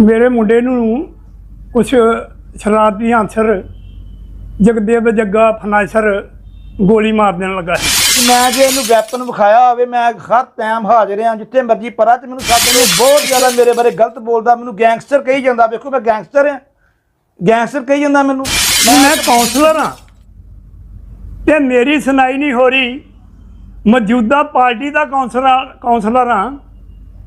ਮੇਰੇ ਮੁੰਡੇ ਨੂੰ ਕੁਝ ਸ਼ਰਾਰਤੀ ਅਨਸਰ ਜਗਦੇਵ ਜੱਗਾ ਫਨਾਈਸਰ ਗੋਲੀ ਮਾਰ ਦੇਣ ਲੱਗਾ ਸੀ। ਮੈਂ ਜੇ ਇਹਨੂੰ ਵੈਪਨ ਵਿਖਾਇਆ ਹੋਵੇ ਮੈਂ ਹਰ ਟਾਈਮ ਹਾਜ਼ਰ ਹਾਂ ਜਿੱਥੇ ਮਰਜ਼ੀ ਪਰਾਂ ਤੇ ਮੈਨੂੰ ਸਾਡੇ ਨੂੰ ਬਹੁਤ ਜ਼ਿਆਦਾ ਮੇਰੇ ਬਾਰੇ ਗਲਤ ਬੋਲਦਾ ਮੈਨੂੰ ਗੈਂਗਸਟਰ ਕਹੀ ਜਾਂਦਾ। ਵੇਖੋ ਮੈਂ ਗੈਂਗਸਟਰ ਹਾਂ। ਗੈਂਗਸਟਰ ਕਹੀ ਜਾਂਦਾ ਮੈਨੂੰ। ਮੈਂ ਕਾਉਂਸਲਰ ਹਾਂ ਤੇ ਮੇਰੀ ਸੁਣਾਈ ਨਹੀਂ ਹੋ ਰਹੀ। ਮੌਜੂਦਾ ਪਾਰਟੀ ਦਾ ਕਾਉਂਸਲਰ ਕਾਉਂਸਲਰ ਹਾਂ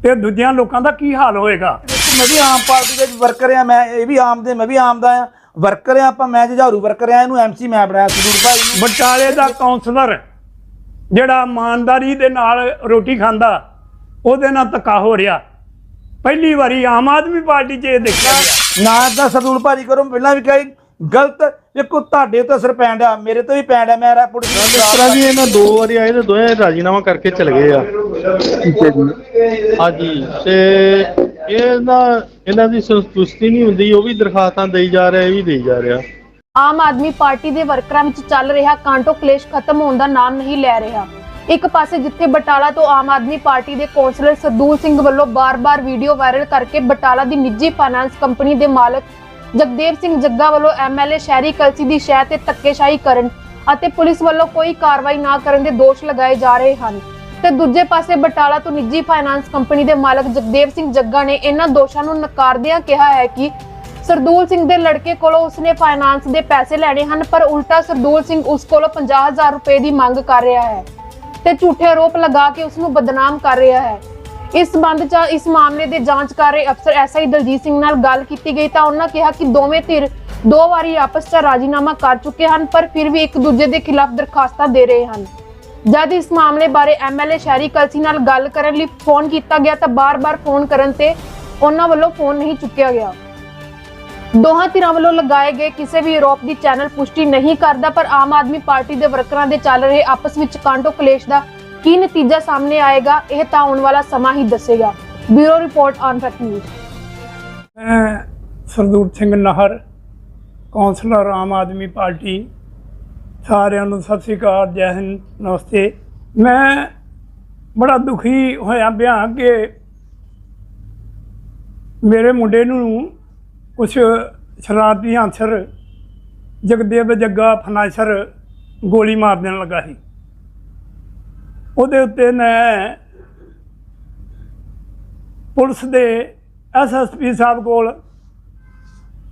ਤੇ ਦੂਜਿਆਂ ਲੋਕਾਂ ਦਾ ਕੀ ਹਾਲ ਹੋਏਗਾ? ਮੈਂ ਵੀ ਆਮ ਪਾਰਟੀ ਦੇ ਵਰਕਰ ਆ ਮੈਂ ਇਹ ਵੀ ਆਮ ਦੇ ਮੈਂ ਵੀ ਆਮ ਦਾ ਆ ਵਰਕਰ ਆ ਆਪਾਂ ਮੈਂ ਜੁਝਾਰੂ ਵਰਕਰ ਆ ਇਹਨੂੰ ਐਮਸੀ ਮੈਂ ਬਣਾਇਆ ਸਦੂਰ ਭਾਈ ਨੂੰ। ਬਟਾਲੇ ਦਾ ਕਾਉਂਸਲਰ ਜਿਹੜਾ ਇਮਾਨਦਾਰੀ ਦੇ ਨਾਲ ਰੋਟੀ ਖਾਂਦਾ ਉਹਦੇ ਨਾਲ ਧੱਕਾ ਹੋ ਰਿਹਾ। ਪਹਿਲੀ ਵਾਰੀ ਆਮ ਆਦਮੀ ਪਾਰਟੀ 'ਚ ਇਹ ਦੇਖਿਆ ਨਾ ਤਾਂ ਸਰਦੂਲ ਭਾਜੀ ਕਰੋ ਪਹਿਲਾਂ ਵੀ ਕਹੀ ਗਲਤ ਦੇਖੋ ਤੁਹਾਡੇ ਤੇ ਅਸਰ ਪੈਣ ਡਿਆ ਮੇਰੇ ਤੇ ਵੀ ਪੈਣ ਡਿਆ ਮੈਂ ਰੈਪੋਰਟ ਇਸ ਤਰ੍ਹਾਂ ਜੀ ਇਹਨਾਂ ਦੋ ਵਾਰੀ ਆਏ ਤੇ ਦੋਵੇਂ ਰਾਜੀਨਾਮਾ ਕਰਕੇ ਚਲੇ ਗਏ ਆ। ਠੀਕ ਹੈ ਜੀ। ਹਾਂਜੀ ਤੇ ਇਹ ਨਾ ਇਹਨਾਂ ਦੀ ਸੰਤੁਸ਼ਟੀ ਨਹੀਂ ਹੁੰਦੀ ਉਹ ਵੀ ਦਰਖਾਸਤਾਂ ਦੇਈ ਜਾ ਰਿਹਾ ਇਹ ਵੀ ਦੇਈ ਜਾ ਰਿਹਾ। ਆਮ ਆਦਮੀ ਪਾਰਟੀ ਦੇ ਵਰਕਰਾਂ ਵਿੱਚ ਚੱਲ ਰਿਹਾ ਕਾਂਟੋ ਕਲੇਸ਼ ਖਤਮ ਹੋਣ ਦਾ ਨਾਮ ਨਹੀਂ ਲੈ ਰਿਹਾ। ਇੱਕ ਪਾਸੇ ਜਿੱਥੇ ਬਟਾਲਾ ਤੋਂ ਆਮ ਆਦਮੀ ਪਾਰਟੀ ਦੇ ਕੌਂਸਲਰ ਸਰਦੂਲ ਸਿੰਘ ਵੱਲੋਂ ਬਾਰ-ਬਾਰ ਵੀਡੀਓ ਵਾਇਰਲ ਕਰਕੇ ਬਟਾਲਾ ਦੀ ਨਿੱਜੀ ਫਾਈਨਾਂਸ ਕੰਪਨੀ ਦੇ ਮਾਲਕ ਜਗਦੇਵ ਸਿੰਘ ਜੱਗਾ ਵੱਲੋਂ ਐਮਐਲਏ ਸ਼ਹਿਰੀ ਕਲਸੀ ਦੀ ਸ਼ਹਿ ਤੇ ਧੱਕੇਸ਼ਾਹੀ ਕਰਨ ਅਤੇ ਪੁਲਿਸ ਵੱਲੋਂ ਕੋਈ ਕਾਰਵਾਈ ਨਾ ਕਰਨ ਦੇ ਦੋਸ਼ ਲਗਾਏ ਜਾ ਰਹੇ ਹਨ। ਤੇ ਦੂਜੇ ਪਾਸੇ ਬਟਾਲਾ ਤੋਂ ਨਿੱਜੀ ਫਾਈਨਾਂਸ ਕੰਪਨੀ ਦੇ ਮਾਲਕ ਜਗਦੇਵ ਸਿੰਘ ਜੱਗਾ ਨੇ ਇਹਨਾਂ ਦੋਸ਼ਾਂ ਨੂੰ ਨਕਾਰਦਿਆਂ ਕਿਹਾ ਹੈ ਕਿ ਸਰਦੂਲ ਸਿੰਘ ਦੇ ਲੜਕੇ ਕੋਲੋਂ ਉਸਨੇ ਫਾਈਨਾਂਸ ਦੇ ਪੈਸੇ ਲੈਣੇ ਹਨ, ਪਰ ਉਲਟਾ ਸਰਦੂਲ ਸਿੰਘ ਉਸ ਕੋਲੋਂ 50000 ਰੁਪਏ ਦੀ ਮੰਗ ਕਰ ਰਿਹਾ ਹੈ ਤੇ ਝੂਠੇ ਆਰੋਪ ਲਗਾ ਕੇ ਉਸ ਨੂੰ ਬਦਨਾਮ ਕਰ ਰਿਹਾ ਹੈ। ਇਸ ਸੰਬੰਧ 'ਚ ਇਸ ਮਾਮਲੇ ਦੇ ਜਾਂਚ ਕਰ ਰਹੇ ਅਫਸਰ ਐਸਆਈ ਦਲਜੀਤ ਸਿੰਘ ਨਾਲ ਗੱਲ ਕੀਤੀ ਗਈ ਤਾਂ ਉਹਨਾਂ ਕਿਹਾ ਕਿ ਦੋਵੇਂ ਧਿਰ ਦੋ ਵਾਰੀ ਆਪਸ 'ਚ ਰਾਜੀਨਾਮਾ ਕਰ ਚੁੱਕੇ ਹਨ, ਪਰ ਫਿਰ ਵੀ ਇੱਕ ਦੂਜੇ ਦੇ ਖਿਲਾਫ ਦਰਖਾਸਤਾਂ ਦੇ ਰਹੇ ਹਨ। ਜਦ ਇਸ ਮਾਮਲੇ ਬਾਰੇ ਐਮਐਲਏ ਸ਼ਹਿਰੀ ਕਲਸੀ ਨਾਲ ਗੱਲ ਕਰਨ ਲਈ ਫੋਨ ਕੀਤਾ ਗਿਆ ਤਾਂ ਬਾਰ-ਬਾਰ ਫੋਨ ਕਰਨ ਤੇ ਉਹਨਾਂ ਵੱਲੋਂ ਫੋਨ ਨਹੀਂ ਚੁੱਕਿਆ ਗਿਆ। ਦੋਹਾਂ ਧਿਰਾਂ ਵੱਲੋਂ ਲਗਾਏ ਗਏ ਕਿਸੇ ਵੀ ਆਰੋਪ ਦੀ ਚੈਨਲ ਪੁਸ਼ਟੀ ਨਹੀਂ ਕਰਦਾ, ਪਰ ਆਮ ਆਦਮੀ ਪਾਰਟੀ ਦੇ ਵਰਕਰਾਂ ਦੇ ਚੱਲ ਰਹੇ ਆਪਸ ਵਿੱਚ ਕਾਂਟੋ ਕਲੇਸ਼ ਦਾ ਕੀ ਨਤੀਜਾ ਸਾਹਮਣੇ ਆਏਗਾ, ਇਹ ਤਾਂ ਆਉਣ ਵਾਲਾ ਸਮਾਂ ਹੀ ਦੱਸੇਗਾ। Bureau report on Fact News. ਮੈਂ ਸਰਦੂਰ ਸਿੰਘ ਨਾਹਰ, ਕੌਂਸਲਰ ਆਮ ਆਦਮੀ ਪਾਰਟੀ, ਸਾਰਿਆਂ ਨੂੰ ਸਤਿ ਸ੍ਰੀ ਅਕਾਲ, ਜੈ ਹਿੰਦ, ਨਮਸਤੇ। ਮੈਂ ਬੜਾ ਦੁਖੀ ਹੋਇਆ ਬਿਆਨ ਕਿ ਮੇਰੇ ਮੁੰਡੇ ਨੂੰ ਕੁਝ ਸ਼ਰਾਰਤੀ ਅਨਸਰ, ਜਗਦੇਵ ਜੱਗਾ ਫਨਾਈਸਰ ਗੋਲੀ ਮਾਰ ਦੇਣ ਲੱਗਾ ਸੀ। ਉਹਦੇ ਉੱਤੇ ਮੈਂ ਪੁਲਿਸ ਦੇ ਐਸਐਸਪੀ ਸਾਹਿਬ ਕੋਲ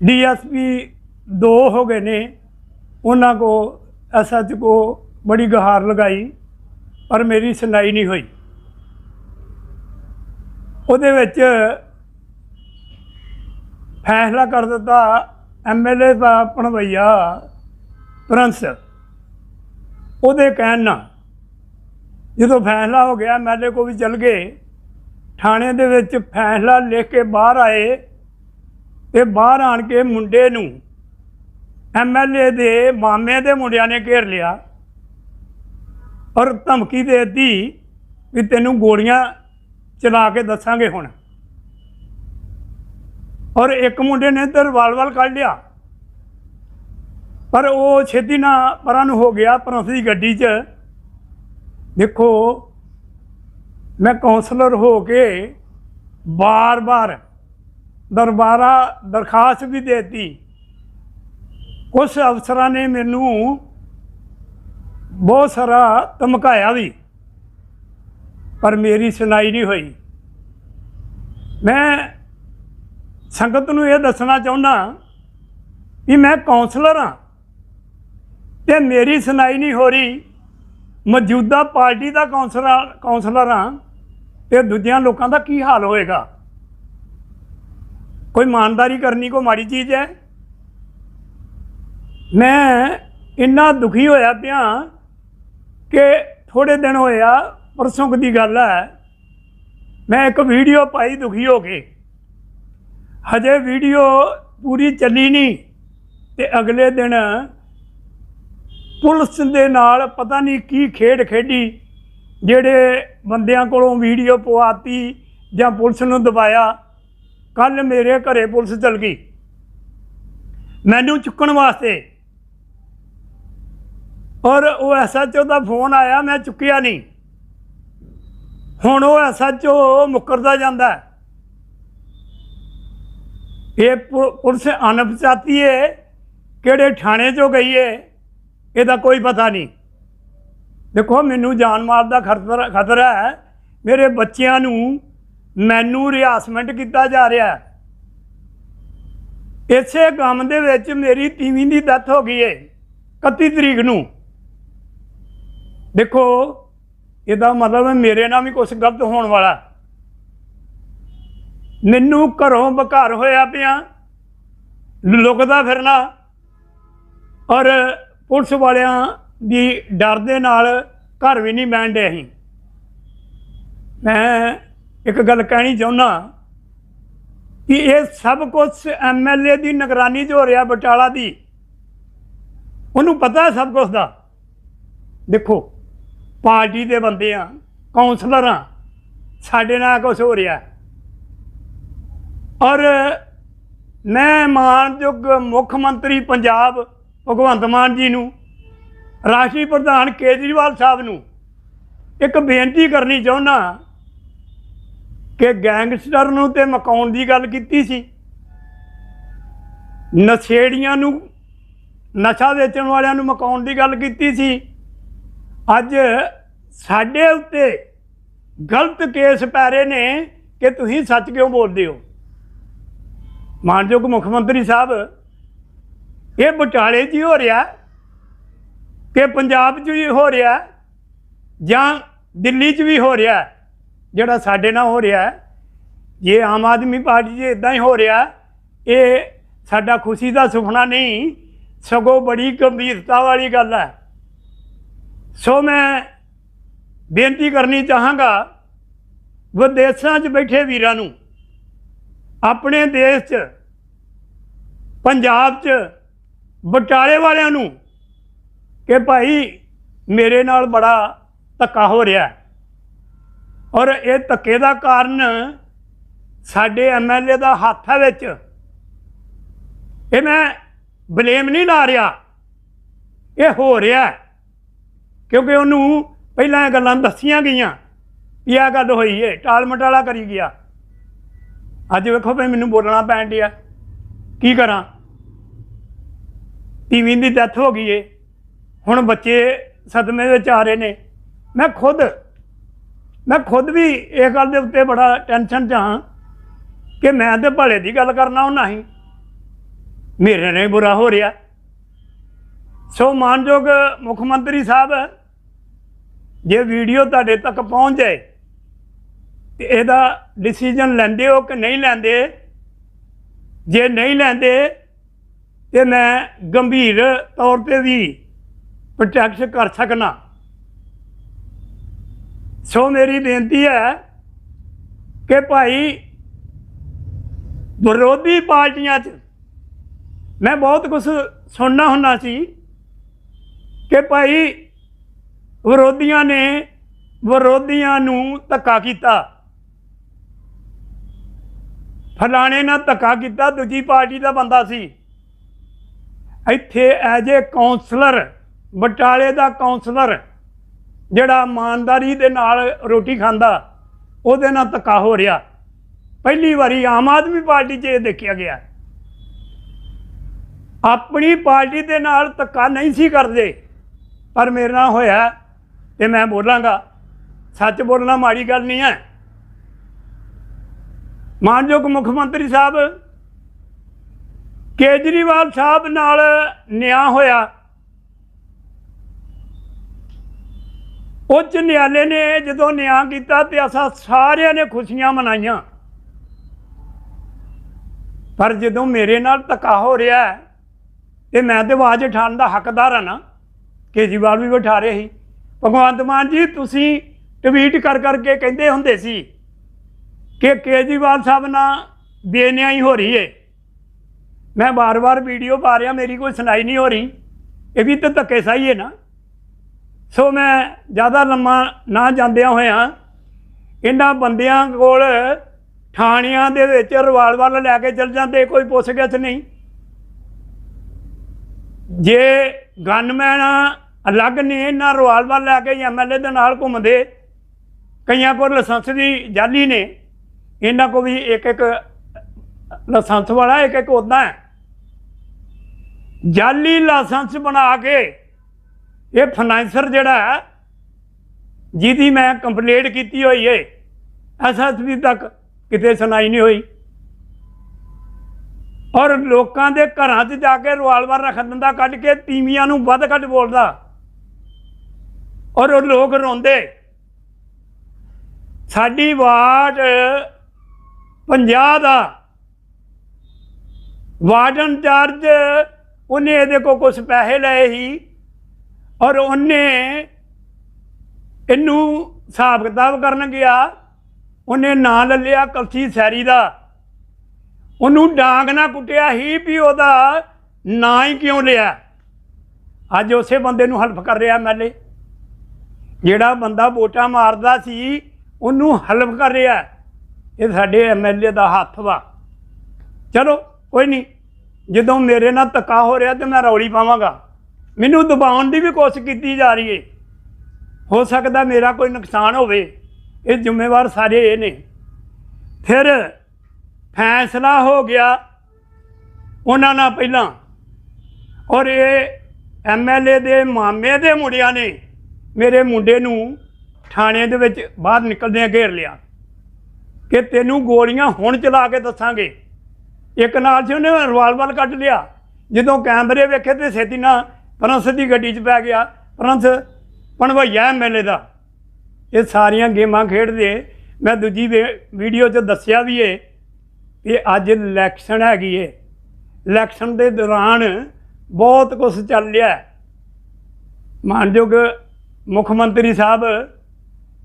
ਡੀਐਸਪੀ ਦੋ ਹੋ ਗਏ ਨੇ, ਉਹਨਾਂ ਕੋ ਐਸਐਚ ਕੋ ਬੜੀ ਗਹਾਰ ਲਗਾਈ, ਪਰ ਮੇਰੀ ਸੁਣਾਈ ਨਹੀਂ ਹੋਈ। ਉਹਦੇ ਵਿੱਚ ਫੈਸਲਾ ਕਰ ਦਿੱਤਾ ਐਮਐਲਏ ਦਾ ਭਣਵਈਆ ਪ੍ਰਿੰਸ। ਉਹਦੇ ਕਹਿਣ ਨਾਲ ਜਦੋਂ ਫੈਸਲਾ ਹੋ ਗਿਆ ਐਮਐਲਏ ਕੋ ਵੀ ਚਲ ਗਏ। ਥਾਣੇ ਦੇ ਵਿੱਚ ਫੈਸਲਾ ਲਿਖ ਕੇ ਬਾਹਰ ਆਏ ਤੇ ਬਾਹਰ ਆਣ ਕੇ ਮੁੰਡੇ ਨੂੰ ਐਮਐਲਏ ਦੇ ਮਾਮੇ ਦੇ ਮੁੰਡਿਆਂ ਨੇ ਘੇਰ ਲਿਆ ਔਰ ਧਮਕੀ ਦੇ ਦਿੱਤੀ ਵੀ ਤੈਨੂੰ ਗੋਲੀਆਂ ਚਲਾ ਕੇ ਦੱਸਾਂਗੇ ਹੁਣ। ਔਰ ਇੱਕ ਮੁੰਡੇ ਨੇ ਤਾਂ ਰਿਵਾਲਵਰ ਕੱਢ ਲਿਆ। ਪਰ ਉਹ ਛੇਤੀ ਨਾ ਪਰਾਂ ਨੂੰ ਹੋ ਗਿਆ ਪਰੋਂ ਦੀ ਗੱਡੀ 'ਚ ਦੇਖੋ, ਮੈਂ ਕਾਉਂਸਲਰ ਹੋ ਕੇ ਬਾਰ-ਬਾਰ ਦਰਬਾਰਾ ਦਰਖਾਸਤ ਵੀ ਦੇਤੀ। ਕੁਝ ਅਫਸਰਾਂ ਨੇ ਮੈਨੂੰ ਬਹੁਤ ਸਾਰਾ ਧਮਕਾਇਆ ਵੀ, ਪਰ ਮੇਰੀ ਸੁਣਾਈ ਨਹੀਂ ਹੋਈ। ਮੈਂ ਸੰਗਤ ਨੂੰ ਇਹ ਦੱਸਣਾ ਚਾਹੁੰਦਾ ਵੀ ਮੈਂ ਕਾਉਂਸਲਰ ਹਾਂ ਤੇ ਮੇਰੀ ਸੁਣਾਈ ਨਹੀਂ ਹੋ ਰਹੀ। ਮੌਜੂਦਾ ਪਾਰਟੀ ਦਾ ਕਾਉਂਸਲਰ ਕਾਉਂਸਲਰ ਹਾਂ ਤੇ ਦੂਜਿਆਂ ਲੋਕਾਂ ਦਾ ਕੀ ਹਾਲ ਹੋਏਗਾ? ਕੋਈ ਇਮਾਨਦਾਰੀ ਕਰਨੀ ਕੋਈ ਮਾੜੀ ਚੀਜ਼ ਹੈ? ਮੈਂ ਇੰਨਾ ਦੁਖੀ ਹੋਇਆ ਪਿਆ ਕਿ ਥੋੜੇ ਦਿਨ ਹੋਇਆ ਪਰਸੋਂ ਦੀ ਗੱਲ ਹੈ। ਮੈਂ ਇੱਕ ਵੀਡੀਓ ਪਾਈ ਦੁਖੀ ਹੋ ਕੇ। ਹਜੇ ਵੀਡੀਓ ਪੂਰੀ ਚੱਲੀ ਨਹੀਂ ਤੇ ਅਗਲੇ ਦਿਨ ਪੁਲਿਸ ਦੇ ਨਾਲ ਪਤਾ ਨਹੀਂ ਕੀ ਖੇਡ ਖੇਡੀ, ਜਿਹੜੇ ਬੰਦਿਆਂ ਕੋਲੋਂ ਵੀਡੀਓ ਪਵਾਤੀ ਜਾਂ ਪੁਲਿਸ ਨੂੰ ਦਬਾਇਆ ਕੱਲ ਮੇਰੇ ਘਰੇ ਪੁਲਿਸ ਚਲ ਗਈ। ਮੈਨੂੰ ਚੁੱਕਣ ਵਾਸਤੇ। ਔਰ ਉਹ ਐਸਐਚਓ ਦਾ ਫੋਨ ਆਇਆ, ਮੈਂ ਚੁੱਕਿਆ ਨਹੀਂ। ਹੁਣ ਉਹ ਐਸਐਚਓ ਮੁੱਕਰਦਾ ਜਾਂਦਾ ਇਹ ਪੁਲਿਸ ਅਣਪਛਾਤੀ ਹੈ ਕਿਹੜੇ ਥਾਣੇ 'ਚੋਂ ਗਈ ਹੈ ਇਹਦਾ ਕੋਈ ਪਤਾ ਨਹੀਂ। ਦੇਖੋ, ਮੈਨੂੰ ਜਾਨ ਮਾਲ ਦਾ ਖਤਰਾ ਖਤਰਾ ਹੈ। ਮੇਰੇ ਬੱਚਿਆਂ ਨੂੰ ਮੈਨੂੰ ਰਿਹਾਸਮੈਂਟ ਕੀਤਾ ਜਾ ਰਿਹਾ ਹੈ। ਇਸੇ ਗਮ ਦੇ ਵਿੱਚ ਮੇਰੀ ਤੀਵੀਂ ਦੀ ਡੈਥ ਹੋ ਗਈ ਏ 31 ਤਰੀਕ ਨੂੰ। ਦੇਖੋ, ਇਹਦਾ ਮਤਲਬ ਹੈ ਮੇਰੇ ਨਾਲ ਵੀ ਕੁਝ ਗਲਤ ਹੋਣ ਵਾਲਾ ਮੈਨੂੰ ਘਰੋਂ ਬਘਰ ਹੋਇਆ ਪਿਆ, ਲੁਕਦਾ ਫਿਰਨਾ ਔਰ ਪੁਲਿਸ ਵਾਲਿਆਂ ਦੀ ਡਰ ਦੇ ਨਾਲ ਘਰ ਵੀ ਨਹੀਂ ਬੈਣ ਡੇ ਅਸੀਂ। ਮੈਂ ਇੱਕ ਗੱਲ ਕਹਿਣੀ ਚਾਹੁੰਦਾ ਕਿ ਇਹ ਸਭ ਕੁਝ ਐਮਐਲਏ ਦੀ ਨਿਗਰਾਨੀ 'ਚ ਹੋ ਰਿਹਾ, ਬਟਾਲਾ ਦੀ। ਉਹਨੂੰ ਪਤਾ ਸਭ ਕੁਝ ਦਾ। ਦੇਖੋ, ਪਾਰਟੀ ਦੇ ਬੰਦੇ ਆ ਕਾਉਂਸਲਰ ਆ, ਸਾਡੇ ਨਾਲ ਕੁਝ ਹੋ ਰਿਹਾ। ਔਰ ਮੈਂ ਮਾਨਯੋਗ ਮੁੱਖ ਮੰਤਰੀ ਪੰਜਾਬ ਭਗਵੰਤ ਮਾਨ ਜੀ ਨੂੰ, ਰਾਸ਼ਟਰੀ ਪ੍ਰਧਾਨ ਕੇਜਰੀਵਾਲ ਸਾਹਿਬ ਨੂੰ ਇੱਕ ਬੇਨਤੀ ਕਰਨੀ ਚਾਹੁੰਦਾ ਕਿ ਗੈਂਗਸਟਰ ਨੂੰ ਤੇ ਮਕਾਉਣ ਦੀ ਗੱਲ ਕੀਤੀ ਸੀ। ਨਸ਼ੇੜੀਆਂ ਨੂੰ, ਨਸ਼ਾ ਵੇਚਣ ਵਾਲਿਆਂ ਨੂੰ ਮਕਾਉਣ ਦੀ ਗੱਲ ਕੀਤੀ ਸੀ। ਅੱਜ ਸਾਡੇ ਉੱਤੇ ਗਲਤ ਕੇਸ ਪੈ ਰਹੇ ਨੇ ਕਿ ਤੁਸੀਂ ਸੱਚ ਕਿਉਂ ਬੋਲਦੇ ਹੋ? ਮਾਨਯੋਗ ਮੁੱਖ ਮੰਤਰੀ ਸਾਹਿਬ ਇਹ ਬਟਾਲੇ 'ਚ ਹੀ ਹੋ ਰਿਹਾ, ਕਿ ਪੰਜਾਬ 'ਚ ਵੀ ਹੋ ਰਿਹਾ, ਜਾਂ ਦਿੱਲੀ 'ਚ ਵੀ ਹੋ ਰਿਹਾ, ਜਿਹੜਾ ਸਾਡੇ ਨਾਲ ਹੋ ਰਿਹਾ, ਜੇ ਆਮ ਆਦਮੀ ਪਾਰਟੀ 'ਚ ਇਦਾਂ ਹੀ ਹੋ ਰਿਹਾ, ਇਹ ਸਾਡਾ ਖੁਸ਼ੀ ਦਾ ਸੁਪਨਾ ਨਹੀਂ, ਸਗੋਂ ਬੜੀ ਗੰਭੀਰਤਾ ਵਾਲੀ ਗੱਲ ਹੈ। ਸੋ ਮੈਂ ਬੇਨਤੀ ਕਰਨੀ ਚਾਹਾਂਗਾ, ਵਿਦੇਸ਼ਾਂ 'ਚ ਬੈਠੇ ਵੀਰਾਂ ਨੂੰ, ਆਪਣੇ ਦੇਸ਼ 'ਚ, ਪੰਜਾਬ 'ਚ ਬਟਾਲੇ ਵਾਲਿਆਂ ਨੂੰ ਕਿ ਭਾਈ ਮੇਰੇ ਨਾਲ ਬੜਾ ਧੱਕਾ ਹੋ ਰਿਹਾ ਔਰ ਇਹ ਧੱਕੇ ਦਾ ਕਾਰਨ ਸਾਡੇ ਐਮਐਲਏ ਦਾ ਹੱਥ ਹੈ ਵਿੱਚ। ਇਹ ਮੈਂ ਬਲੇਮ ਨਹੀਂ ਲਾ ਰਿਹਾ। ਇਹ ਹੋ ਰਿਹਾ ਕਿਉਂਕਿ ਉਹਨੂੰ ਪਹਿਲਾਂ ਇਹ ਗੱਲਾਂ ਦੱਸੀਆਂ ਗਈਆਂ ਵੀ ਇਹ ਗੱਲ ਹੋਈ ਏ, ਟਾਲ ਮਟਾਲਾ ਕਰੀ ਗਿਆ। ਅੱਜ ਵੇਖੋ ਵੀ ਮੈਨੂੰ ਬੋਲਣਾ ਪੈਣ ਡਿਆ। ਕੀ ਕਰਾਂ? ਤੀਵੀਂ ਦੀ ਡੈਥ ਹੋ ਗਈ ਏ। ਹੁਣ ਬੱਚੇ ਸਦਮੇ ਵਿੱਚ ਆ ਰਹੇ ਨੇ। ਮੈਂ ਖੁਦ ਮੈਂ ਖੁਦ ਵੀ ਇਹ ਗੱਲ ਦੇ ਉੱਤੇ ਬੜਾ ਟੈਨਸ਼ਨ 'ਚ ਹਾਂ ਕਿ ਮੈਂ ਤੇ ਭਲੇ ਦੀ ਗੱਲ ਕਰਨਾ ਉਹ ਨਹੀਂ ਮੇਰੇ ਨਾਲ ਬੁਰਾ ਹੋ ਰਿਹਾ। ਸੋ ਮਾਨਯੋਗ ਮੁੱਖ ਮੰਤਰੀ ਸਾਹਿਬ, ਜੇ ਵੀਡੀਓ ਤੁਹਾਡੇ ਤੱਕ ਪਹੁੰਚ ਜਾਏ ਤੇ ਇਹਦਾ ਡਿਸੀਜਨ ਲੈਂਦੇ ਹੋ ਕਿ ਨਹੀਂ ਲੈਂਦੇ? ਜੇ ਨਹੀਂ ਲੈਂਦੇ ਤੇ ਮੈਂ ਗੰਭੀਰ ਤੌਰ ਤੇ ਵੀ ਪ੍ਰੋਟੈਕਟ ਕਰ ਸਕਣਾ ਸੋ ਮੇਰੀ ਬੇਨਤੀ ਹੈ ਕਿ ਭਾਈ ਵਿਰੋਧੀ ਪਾਰਟੀਆਂ 'ਚ ਮੈਂ ਬਹੁਤ ਕੁਝ ਸੁਣਨਾ ਹੁੰਦਾ ਸੀ ਕਿ ਭਾਈ ਵਿਰੋਧੀਆਂ ਨੇ ਵਿਰੋਧੀਆਂ ਨੂੰ ਧੱਕਾ ਕੀਤਾ। ਫਲਾਣੇ ਨਾਲ ਧੱਕਾ ਕੀਤਾ, ਦੂਜੀ ਪਾਰਟੀ ਦਾ ਬੰਦਾ ਸੀ। ਇੱਥੇ ਐਜ ਏ ਕਾਉਂਸਲਰ ਬਟਾਲੇ ਦਾ ਕਾਉਂਸਲਰ ਜਿਹੜਾ ਇਮਾਨਦਾਰੀ ਦੇ ਨਾਲ ਰੋਟੀ ਖਾਂਦਾ, ਉਹਦੇ ਨਾਲ ਧੱਕਾ ਹੋ ਰਿਹਾ। ਪਹਿਲੀ ਵਾਰੀ ਆਮ ਆਦਮੀ ਪਾਰਟੀ 'ਚ ਇਹ ਦੇਖਿਆ ਗਿਆ। ਆਪਣੀ ਪਾਰਟੀ ਦੇ ਨਾਲ ਧੱਕਾ ਨਹੀਂ ਸੀ ਕਰਦੇ, ਪਰ ਮੇਰੇ ਨਾਲ ਹੋਇਆ ਤੇ ਮੈਂ ਬੋਲਾਂਗਾ। ਸੱਚ ਬੋਲਣਾ ਮਾੜੀ ਗੱਲ ਨਹੀਂ ਹੈ। ਮਾਨਯੋਗ ਮੁੱਖ ਮੰਤਰੀ ਸਾਹਿਬ ਕੇਜਰੀਵਾਲ ਸਾਹਿਬ ਨਾਲ ਨਿਆਂ ਹੋਇਆ। ਉੱਚ ਨਿਆਲੇ ਨੇ ਜਦੋਂ ਨਿਆਂ ਕੀਤਾ ਤੇ ਅਸਾਂ ਸਾਰਿਆਂ ਨੇ ਖੁਸ਼ੀਆਂ ਮਨਾਈਆਂ। ਪਰ ਜਦੋਂ ਮੇਰੇ ਨਾਲ ਧੱਕਾ ਹੋ ਰਿਹਾ ਹੈ, ਤੇ ਮੈਂ ਤੇ ਆਵਾਜ਼ ਉਠਾਉਣ ਦਾ ਹੱਕਦਾਰ ਹਾਂ ਨਾ ਕੇਜਰੀਵਾਲ ਵੀ ਬਿਠਾ ਰਹੇ ਸੀ। ਭਗਵੰਤ ਮਾਨ ਜੀ ਤੁਸੀਂ ਟਵੀਟ ਕਰ ਕਰਕੇ ਕਹਿੰਦੇ ਹੁੰਦੇ ਸੀ ਕਿ ਕੇਜਰੀਵਾਲ ਸਾਹਿਬ ਨਾਲ ਬੇਨਿਆਈ ਹੋ ਰਹੀ ਏ। ਮੈਂ ਬਾਰ-ਬਾਰ ਵੀਡੀਓ ਪਾ ਰਿਹਾ, ਮੇਰੀ ਕੋਈ ਸੁਣਾਈ ਨਹੀਂ ਹੋ ਰਹੀ। ਇਹ ਵੀ ਤਾਂ ਧੱਕੇ ਸਹੀ ਹੈ ਨਾ। ਸੋ ਮੈਂ ਜ਼ਿਆਦਾ ਲੰਮਾ ਨਾ ਜਾਂਦਿਆਂ ਹੋਇਆਂ ਇਹਨਾਂ ਬੰਦਿਆਂ ਕੋਲ ਥਾਣਿਆਂ ਦੇ ਵਿੱਚ ਰਿਵਾਲਵਰ ਲੈ ਕੇ ਚਲ ਜਾਂਦੇ, ਕੋਈ ਪੁੱਛਗਿੱਛ ਨਹੀਂ। ਜੇ ਗਨਮੈਨ ਅਲੱਗ ਨੇ ਇਹਨਾਂ ਰਿਵਾਲਵਰ ਲੈ ਕੇ ਐਮਐਲਏ ਦੇ ਨਾਲ ਘੁੰਮਦੇ, ਕਈਆਂ ਕੋਲ ਲਾਇਸੈਂਸ ਦੀ ਜਾਲੀ ਨੇ, ਇਹਨਾਂ ਕੋ ਵੀ ਇੱਕ ਇੱਕ ਲਾਇਸੈਂਸ ਵਾਲਾ ਇੱਕ ਇੱਕ ਉਦਾਂ ਹੈ। ਜਾਲੀ ਲਾਇਸੈਂਸ ਬਣਾ ਕੇ ਇਹ ਫਾਈਨੈਂਸਰ ਜਿਹੜਾ ਹੈ, ਜਿਹਦੀ ਮੈਂ ਕੰਪਲੇਂਟ ਕੀਤੀ ਹੋਈ ਏ ਐਸਐਸਪੀ ਤੱਕ ਕਿਤੇ ਸੁਣਾਈ ਨਹੀਂ ਹੋਈ। ਔਰ ਲੋਕਾਂ ਦੇ ਘਰਾਂ 'ਚ ਜਾ ਕੇ ਰਿਵਾਲਵਰ ਰੱਖ ਦਿੰਦਾ, ਕੱਢ ਕੇ ਤੀਵੀਆਂ ਨੂੰ ਵੱਧ ਘੱਟ ਬੋਲਦਾ। ਔਰ ਉਹ ਲੋਕ ਰੋਂਦੇ, ਸਾਡੀ ਵਾਰਡ 50 ਦਾ, ਵਾਰਡਨ ਚਾਰਜ ਉਹਨੇ ਇਹਦੇ ਕੋ ਕੁਝ ਪੈਸੇ ਲਏ ਸੀ ਔਰ ਉਹਨੇ ਇਹਨੂੰ ਹਿਸਾਬ ਕਿਤਾਬ ਕਰਨ ਗਿਆ। ਉਹਨੇ ਨਾਂ ਲੈ ਲਿਆ ਕਲਸੀ ਸੈਰੀ ਦਾ। ਉਹਨੂੰ ਡਾਂਗ ਨਾ ਕੁੱਟਿਆ ਹੀ ਵੀ ਉਹਦਾ ਨਾਂ ਹੀ ਕਿਉਂ ਲਿਆ। ਅੱਜ ਉਸੇ ਬੰਦੇ ਨੂੰ ਹਲਫ ਕਰ ਰਿਹਾ ਐਮਐਲਏ ਜਿਹੜਾ ਬੰਦਾ ਵੋਟਾਂ ਮਾਰਦਾ ਸੀ, ਉਹਨੂੰ ਹਲਫ ਕਰ ਰਿਹਾ। ਇਹ ਸਾਡੇ ਐਮਐਲਏ ਦਾ ਹੱਥ ਵਾ। ਚਲੋ, ਕੋਈ ਨਹੀਂ। ਜਦੋਂ ਮੇਰੇ ਨਾਲ ਧੱਕਾ ਹੋ ਰਿਹਾ ਤੇ ਮੈਂ ਰੌਲੀ ਪਾਵਾਂਗਾ। ਮੈਨੂੰ ਦਬਾਉਣ ਦੀ ਵੀ ਕੋਸ਼ਿਸ਼ ਕੀਤੀ ਜਾ ਰਹੀ ਏ। ਹੋ ਸਕਦਾ ਮੇਰਾ ਕੋਈ ਨੁਕਸਾਨ ਹੋਵੇ। ਇਹ ਜ਼ਿੰਮੇਵਾਰ ਸਾਰੇ ਇਹ ਨੇ। ਫਿਰ ਫੈਸਲਾ ਹੋ ਗਿਆ ਉਹਨਾਂ ਨਾਲ ਪਹਿਲਾਂ। ਔਰ ਇਹ ਐਮਐਲਏ ਦੇ ਮਾਮੇ ਦੇ ਮੁੰਡਿਆਂ ਨੇ ਮੇਰੇ ਮੁੰਡੇ ਨੂੰ ਥਾਣੇ ਦੇ ਵਿੱਚ ਬਾਹਰ ਨਿਕਲਦਿਆਂ ਘੇਰ ਲਿਆ। ਕਿ ਤੈਨੂੰ ਗੋਲੀਆਂ ਹੁਣ ਚਲਾ ਕੇ ਦੱਸਾਂਗੇ। ਇੱਕ ਨਾਲ ਸੀ, ਉਹਨੇ ਰਿਵਾਲਵਰ ਕੱਢ ਲਿਆ। ਜਦੋਂ ਕੈਮਰੇ ਵੇਖੇ ਤੇ ਛੇਤੀ ਨਾਲ ਪ੍ਰਿੰਸ ਦੀ ਗੱਡੀ 'ਚ ਪੈ ਗਿਆ। ਪ੍ਰਿੰਸ ਪਣਵਈਆ ਐਮਐਲਏ ਦਾ। ਇਹ ਸਾਰੀਆਂ ਗੇਮਾਂ ਖੇਡਦੇ। ਮੈਂ ਦੂਜੀ ਵੀਡੀਓ 'ਚ ਦੱਸਿਆ ਵੀ ਏ ਕਿ ਅੱਜ ਇਲੈਕਸ਼ਨ ਹੈਗੀ ਏ। ਇਲੈਕਸ਼ਨ ਦੇ ਦੌਰਾਨ ਬਹੁਤ ਕੁਝ ਚੱਲ ਰਿਹਾ। ਮਾਨਯੋਗ ਮੁੱਖ ਮੰਤਰੀ ਸਾਹਿਬ,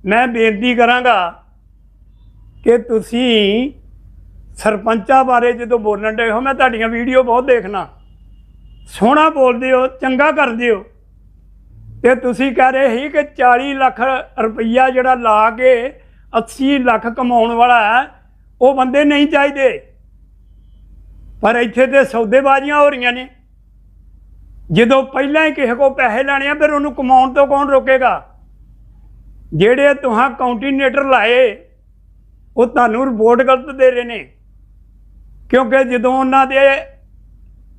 ਮੈਂ ਬੇਨਤੀ ਕਰਾਂਗਾ ਕਿ ਤੁਸੀਂ ਸਰਪੰਚਾਂ ਬਾਰੇ ਜਦੋਂ ਬੋਲਣ ਦੇ ਹੋ, ਮੈਂ ਤੁਹਾਡੀਆਂ ਵੀਡੀਓ ਬਹੁਤ ਦੇਖਣਾ। ਸੋਹਣਾ ਬੋਲਦੇ ਹੋ, ਚੰਗਾ ਕਰਦੇ ਹੋ। ਤੇ ਤੁਸੀਂ ਕਹਿ ਰਹੇ ਸੀ ਕਿ 40 ਲੱਖ ਰੁਪਈਆ ਜਿਹੜਾ ਲਾ ਕੇ 80 ਲੱਖ ਕਮਾਉਣ ਵਾਲਾ ਹੈ, ਉਹ ਬੰਦੇ ਨਹੀਂ ਚਾਹੀਦੇ। ਪਰ ਇੱਥੇ ਤੇ ਸੌਦੇਬਾਜ਼ੀਆਂ ਹੋ ਰਹੀਆਂ ਨੇ। ਜਦੋਂ ਪਹਿਲਾਂ ਹੀ ਕਿਸੇ ਕੋ ਪੈਸੇ ਲੈਣੇ ਆ, ਫਿਰ ਉਹਨੂੰ ਕਮਾਉਣ ਤੋਂ ਕੌਣ ਰੋਕੇਗਾ? ਜਿਹੜੇ ਤੁਹਾਂ ਕਾਉਂਟੀਨੇਟਰ ਲਾਏ, ਉਹ ਤੁਹਾਨੂੰ ਰਿਪੋਰਟ ਗਲਤ ਦੇ ਰਹੇ ਨੇ। ਕਿਉਂਕਿ ਜਦੋਂ ਉਹਨਾਂ ਦੇ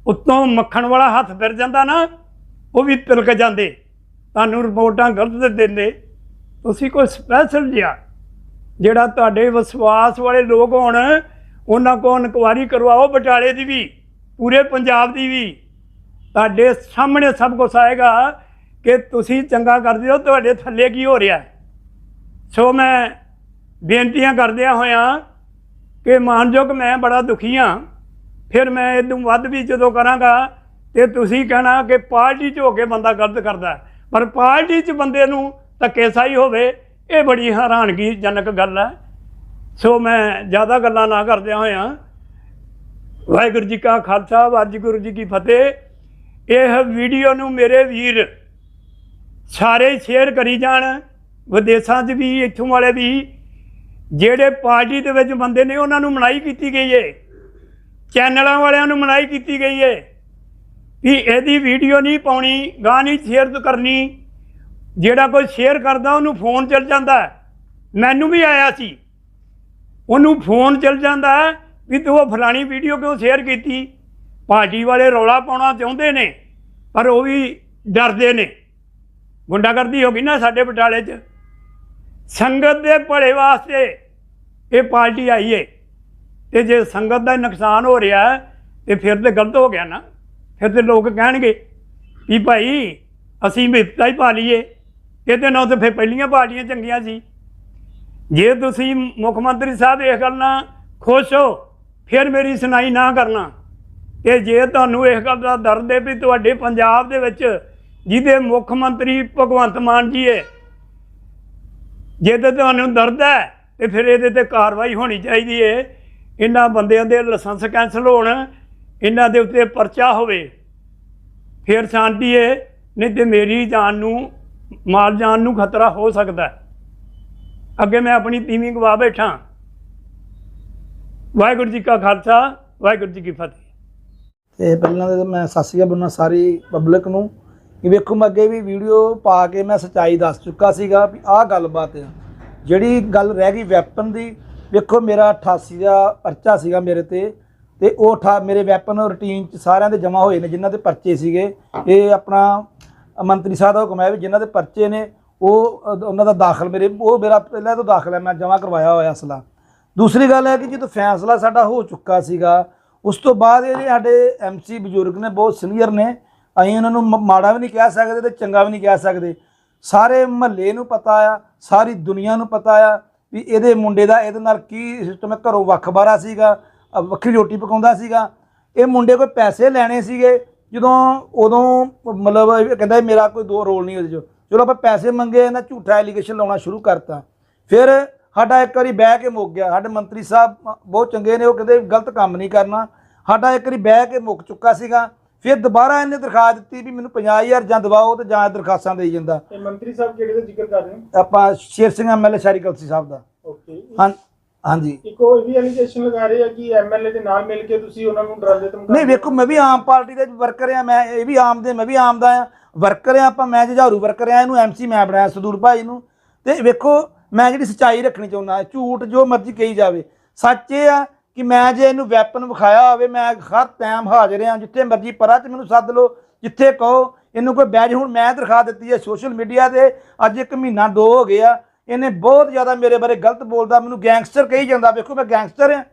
ਉੱਤੋਂ ਮੱਖਣ ਵਾਲਾ ਹੱਥ ਫਿਰ ਜਾਂਦਾ ਨਾ, ਉਹ ਵੀ ਤਿਲਕ ਜਾਂਦੇ। ਤੁਹਾਨੂੰ ਰਿਪੋਰਟਾਂ ਗਲਤ ਦਿੰਦੇ। ਤੁਸੀਂ ਕੋਈ ਸਪੈਸ਼ਲ ਜਿਹਾ ਜਿਹੜਾ ਤੁਹਾਡੇ ਵਿਸ਼ਵਾਸ ਵਾਲੇ ਲੋਕ ਹੋਣ, ਉਹਨਾਂ ਕੋਲ ਇਨਕੁਆਰੀ ਕਰਵਾਓ ਬਟਾਲੇ ਦੀ ਵੀ, ਪੂਰੇ ਪੰਜਾਬ ਦੀ ਵੀ। ਤੁਹਾਡੇ ਸਾਹਮਣੇ ਸਭ ਕੁਝ ਆਏਗਾ ਕਿ ਤੁਸੀਂ ਚੰਗਾ ਕਰਦੇ ਹੋ, ਤੁਹਾਡੇ ਥੱਲੇ ਕੀ ਹੋ ਰਿਹਾ ਸੋ ਮੈਂ ਬੇਨਤੀਆਂ ਕਰਦਿਆਂ ਹੋਇਆਂ ਕਿ ਮਾਨਯੋਗ ਮੈਂ ਬੜਾ ਦੁਖੀ ਹਾਂ, ਫਿਰ ਮੈਂ ਇਦੋਂ ਵੱਧ ਵੀ ਜਦੋਂ ਕਰਾਂਗਾ, ਤੇ ਤੁਸੀਂ ਕਹਿਣਾ ਕਿ ਪਾਰਟੀ 'ਚ ਹੋ ਕੇ ਬੰਦਾ ਗਲਤ ਕਰਦਾ ਪਰ ਪਾਰਟੀ 'ਚ ਬੰਦੇ ਨੂੰ ਧੱਕੇਸ਼ਾਹੀ ਹੋਵੇ, ਇਹ ਬੜੀ ਹੈਰਾਨਗੀਜਨਕ ਗੱਲ ਹੈ। ਸੋ ਮੈਂ ਜ਼ਿਆਦਾ ਗੱਲਾਂ ਨਾ ਕਰਦਿਆਂ ਹੋਇਆਂ, ਵਾਹਿਗੁਰੂ ਜੀ ਕਾ ਖਾਲਸਾ, ਵਾਹਿਗੁਰੂ ਜੀ ਕੀ ਫਤਿਹ। ਇਹ ਵੀਡੀਓ ਨੂੰ ਮੇਰੇ ਵੀਰ ਸਾਰੇ ਸ਼ੇਅਰ ਕਰੀ ਜਾਣ, ਵਿਦੇਸ਼ਾਂ 'ਚ ਵੀ, ਇੱਥੋਂ ਵਾਲੇ ਵੀ। ਜਿਹੜੇ ਪਾਰਟੀ ਦੇ ਵਿੱਚ ਬੰਦੇ ਨੇ ਉਹਨਾਂ ਨੂੰ ਮਨਾਈ ਕੀਤੀ ਗਈ ਏ। ਚੈਨਲਾਂ ਵਾਲਿਆਂ ਨੂੰ ਮਨਾਈ ਕੀਤੀ ਗਈ ਏ। ਵੀ ਇਹਦੀ ਵੀਡੀਓ ਨਹੀਂ ਪਾਉਣੀ ਗਾਂ ਨਹੀਂ ਸ਼ੇਅਰ ਕਰਨੀ। ਜਿਹੜਾ ਕੋਈ ਸ਼ੇਅਰ ਕਰਦਾ, ਉਹਨੂੰ ਫੋਨ ਚੱਲ ਜਾਂਦਾ। ਮੈਨੂੰ ਵੀ ਆਇਆ ਸੀ। ਉਹਨੂੰ ਫੋਨ ਚੱਲ ਜਾਂਦਾ ਵੀ ਤੂੰ ਉਹ ਫਲਾਣੀ ਵੀਡੀਓ ਕਿਉਂ ਸ਼ੇਅਰ ਕੀਤੀ? ਪਾਰਟੀ ਵਾਲੇ ਰੌਲਾ ਪਾਉਣਾ ਚਾਹੁੰਦੇ ਨੇ, ਪਰ ਉਹ ਵੀ ਡਰਦੇ ਨੇ। ਗੁੰਡਾਗਰਦੀ ਹੋ ਗਈ ਨਾ ਸਾਡੇ ਬਟਾਲੇ 'ਚ। ਸੰਗਤ ਦੇ ਭਲੇ ਵਾਸਤੇ ਇਹ ਪਾਰਟੀ ਆਈ ਏ। ਤੇ ਜੇ ਸੰਗਤ ਦਾ ਨੁਕਸਾਨ ਹੋ ਰਿਹਾ ਹੈ, ਤੇ ਫਿਰ ਤੇ ਗਲਤ ਹੋ ਗਿਆ ਨਾ। ਫਿਰ ਤੇ ਲੋਕ ਕਹਿਣਗੇ ਵੀ ਭਾਈ ਅਸੀਂ ਮਿੱਤਾ ਹੀ ਪਾ ਲਈਏ। ਇਹਦੇ ਨਾਲ ਤਾਂ ਫਿਰ ਪਹਿਲੀਆਂ ਪਾਰਟੀਆਂ ਚੰਗੀਆਂ ਸੀ। ਜੇ ਤੁਸੀਂ ਮੁੱਖ ਮੰਤਰੀ ਸਾਹਿਬ ਇਸ ਗੱਲ ਨਾਲ ਖੁਸ਼ ਹੋ ਫਿਰ ਮੇਰੀ ਸੁਣਾਈ ਨਾ ਕਰਨਾ। ਤੇ ਜੇ ਤੁਹਾਨੂੰ ਇਸ ਗੱਲ ਦਾ ਦਰਦ ਹੈ ਵੀ ਤੁਹਾਡੇ ਪੰਜਾਬ ਦੇ ਵਿੱਚ ਜਿਹਦੇ ਮੁੱਖ ਮੰਤਰੀ ਭਗਵੰਤ ਮਾਨ ਜੀ ਹੈ ਜੇ ਤੇ ਤੁਹਾਨੂੰ ਦਰਦ ਹੈ ਤੇ ਫਿਰ ਇਹਦੇ ਤੇ ਕਾਰਵਾਈ ਹੋਣੀ ਚਾਹੀਦੀ ਹੈ ਇਹਨਾਂ ਬੰਦਿਆਂ ਦੇ ਲਾਇਸੈਂਸ ਕੈਂਸਲ ਹੋਣ, ਇਹਨਾਂ ਦੇ ਉੱਤੇ ਪਰਚਾ ਹੋਵੇ। ਫਿਰ ਸ਼ਾਂਤੀ ਏ, ਨਹੀਂ ਤੇ ਮੇਰੀ ਜਾਨ ਨੂੰ, ਮਾਲ ਜਾਨ ਨੂੰ ਖਤਰਾ ਹੋ ਸਕਦਾ ਹੈ। ਅੱਗੇ ਮੈਂ ਆਪਣੀ ਤੀਵੀਂ ਗਵਾ ਬੈਠਾ। ਵਾਹਿਗੁਰੂ ਜੀ ਕਾ ਖਾਲਸਾ, ਵਾਹਿਗੁਰੂ ਜੀ ਕੀ ਫਤਿਹ। ਤੇ ਪਹਿਲਾਂ ਤਾਂ ਮੈਂ ਸਤਿ ਸ਼੍ਰੀ ਅਕਾਲ ਬੋਲਣਾ ਸਾਰੀ ਪਬਲਿਕ ਨੂੰ। ਕਿ ਵੇਖੋ ਮੈਂ ਅੱਗੇ ਵੀ ਵੀਡੀਓ ਪਾ ਕੇ ਮੈਂ ਸੱਚਾਈ ਦੱਸ ਚੁੱਕਾ ਸੀਗਾ ਵੀ ਆਹ ਗੱਲਬਾਤ ਆ। ਜਿਹੜੀ ਗੱਲ ਰਹਿ ਗਈ ਵੈਪਨ ਦੀ, ਵੇਖੋ ਮੇਰਾ 88 ਦਾ ਪਰਚਾ ਸੀਗਾ ਮੇਰੇ ਤੇ ਤੇ ਉਹ ਠਾ ਮੇਰੇ ਵੈਪਨ ਰੂਟੀਨ ਚ ਸਾਰਿਆਂ ਦੇ ਜਮ੍ਹਾਂ ਹੋਏ ਨੇ, ਜਿਨ੍ਹਾਂ ਦੇ ਪਰਚੇ ਸੀਗੇ। ਇਹ ਆਪਣਾ ਮੰਤਰੀ ਸਾਹਿਬ ਦਾ ਹੁਕਮ ਹੈ ਵੀ ਜਿਨ੍ਹਾਂ ਦੇ ਪਰਚੇ ਨੇ, ਉਹ ਉਹਨਾਂ ਦਾ ਦਾਖਲ ਮੇਰੇ, ਉਹ ਮੇਰਾ ਪਹਿਲਾਂ ਤੋਂ ਦਾਖਲ ਹੈ, ਮੈਂ ਜਮ੍ਹਾਂ ਕਰਵਾਇਆ ਹੋਇਆ ਅਸਲਾ। ਦੂਸਰੀ ਗੱਲ ਹੈ ਕਿ ਜਦੋਂ ਫੈਸਲਾ ਸਾਡਾ ਹੋ ਚੁੱਕਾ ਸੀਗਾ, ਉਸ ਤੋਂ ਬਾਅਦ ਇਹ ਜਿਹੜੇ ਸਾਡੇ ਐਮਸੀ ਬਜ਼ੁਰਗ ਨੇ, ਬਹੁਤ ਸੀਨੀਅਰ ਨੇ, ਅਸੀਂ ਉਹਨਾਂ ਨੂੰ ਮ- ਮਾੜਾ ਵੀ ਨਹੀਂ ਕਹਿ ਸਕਦੇ ਤੇ ਚੰਗਾ ਵੀ ਨਹੀਂ ਕਹਿ ਸਕਦੇ। ਸਾਰੇ ਮਹੱਲੇ ਨੂੰ ਪਤਾ ਆ, ਸਾਰੀ ਦੁਨੀਆ ਨੂੰ ਪਤਾ ਆ ਵੀ ਇਹਦੇ ਮੁੰਡੇ ਦਾ ਇਹਦੇ ਨਾਲ ਕੀ ਸਿਸਟਮ ਹੈ। ਘਰੋਂ ਵੱਖ-ਬਾਰਾ ਸੀਗਾ ਵੱਖਰੀ ਰੋਟੀ ਪਕਾਉਂਦਾ ਸੀਗਾ। ਇਹ ਮੁੰਡੇ ਕੋਈ ਪੈਸੇ ਲੈਣੇ ਸੀਗੇ। ਜਦੋਂ ਉਦੋਂ ਮਤਲਬ ਇਹ ਕਹਿੰਦਾ ਮੇਰਾ ਕੋਈ ਦੋ ਰੋਲ ਨਹੀਂ ਉਹਦੇ 'ਚ। ਚਲੋ ਆਪਾਂ ਪੈਸੇ ਮੰਗੇ ਇਹਨਾਂ ਝੂਠਾ ਐਲੀਗੇਸ਼ਨ ਲਾਉਣਾ ਸ਼ੁਰੂ ਕਰਤਾ। ਫਿਰ ਸਾਡਾ ਇੱਕ ਵਾਰੀ ਬਹਿ ਕੇ ਮੁੱਕ ਗਿਆ। ਸਾਡੇ ਮੰਤਰੀ ਸਾਹਿਬ ਬਹੁਤ ਚੰਗੇ ਨੇ, ਉਹ ਕਹਿੰਦੇ ਗਲਤ ਕੰਮ ਨਹੀਂ ਕਰਨਾ। ਸਾਡਾ ਇੱਕ ਵਾਰੀ ਬਹਿ ਕੇ ਮੁੱਕ ਚੁੱਕਾ ਸੀਗਾ। ਫਿਰ ਦੁਬਾਰਾ ਇਹਨੇ ਦਰਖਾਸਤ ਦਿੱਤੀ ਵੀ ਮੈਨੂੰ 50000 ਜਾਂ ਦਵਾਓ ਤੇ ਜਾਂ ਦਰਖਾਸਤਾਂ ਦੇਈ ਜਾਂਦਾ। ਤੇ ਮੰਤਰੀ ਸਾਹਿਬ ਕਿਹੜੇ ਦਾ ਜ਼ਿਕਰ ਕਰ ਰਹੇ ਹੋ ਆਪਾਂ ਸ਼ੇਰ ਸਿੰਘ ਐਮਐਲਏ ਸ਼ਾਰੀ ਕਲਸੀ ਸਾਹਿਬ ਦਾ। ਓਕੇ। ਹਾਂ ਹਾਂਜੀ। ਇੱਕ ਉਹ ਵੀ ਐਲੀਗੇਸ਼ਨ ਲਗਾ ਰਹੇ ਆ ਕਿ ਐਮਐਲਏ ਦੇ ਨਾਲ ਮਿਲ ਕੇ ਤੁਸੀਂ ਉਹਨਾਂ ਨੂੰ ਡਰਾਉਂਦੇ ਧਮਕਾਉਂਦੇ ਨਹੀਂ ਵੇਖੋ ਮੈਂ ਵੀ ਆਮ ਪਾਰਟੀ ਦੇ ਵਰਕਰ ਆ ਮੈਂ ਇਹ ਵੀ ਆਮ ਦੇ ਮੈਂ ਵੀ ਆਮ ਦਾ ਆ। ਵਰਕਰ ਆ ਆਪਾਂ ਮੈਂ ਜੁਝਾਰੂ ਵਰਕਰ ਆ ਇਹਨੂੰ ਐਮਸੀ ਮੈਂ ਬਣਾਇਆ ਸਦੂਰ ਭਾਈ ਨੂੰ। ਤੇ ਵੇਖੋ ਮੈਂ ਜਿਹੜੀ ਸੱਚਾਈ ਰੱਖਣੀ ਚਾਹੁੰਦਾ ਝੂਠ ਜੋ ਮਰਜ਼ੀ ਕਹੀ ਜਾਵੇ ਸੱਚ ਇਹ ਆ ਕਿ ਮੈਂ ਜੇ ਇਹਨੂੰ ਵੈਪਨ ਵਿਖਾਇਆ ਹੋਵੇ, ਮੈਂ ਹਰ ਟਾਈਮ ਹਾਜ਼ਰ ਹਾਂ, ਜਿੱਥੇ ਮਰਜ਼ੀ ਪਰਾਂ ਚ ਮੈਨੂੰ ਸੱਦ ਲਓ, ਜਿੱਥੇ ਕਹੋ, ਇਹਨੂੰ ਕੋਈ ਬੈਜ ਹੁਣ ਮੈਂ ਦਰਖਾਸਤ ਦਿੱਤੀ ਹੈ ਸੋਸ਼ਲ ਮੀਡੀਆ ਤੇ, ਅੱਜ ਇੱਕ ਮਹੀਨਾ ਦੋ ਹੋ ਗਿਆ ਇਹਨੇ ਬਹੁਤ ਜ਼ਿਆਦਾ ਮੇਰੇ ਬਾਰੇ ਗਲਤ ਬੋਲਦਾ, ਮੈਨੂੰ ਗੈਂਗਸਟਰ ਕਹੀ ਜਾਂਦਾ, ਵੇਖੋ ਮੈਂ ਗੈਂਗਸਟਰ ਹਾਂ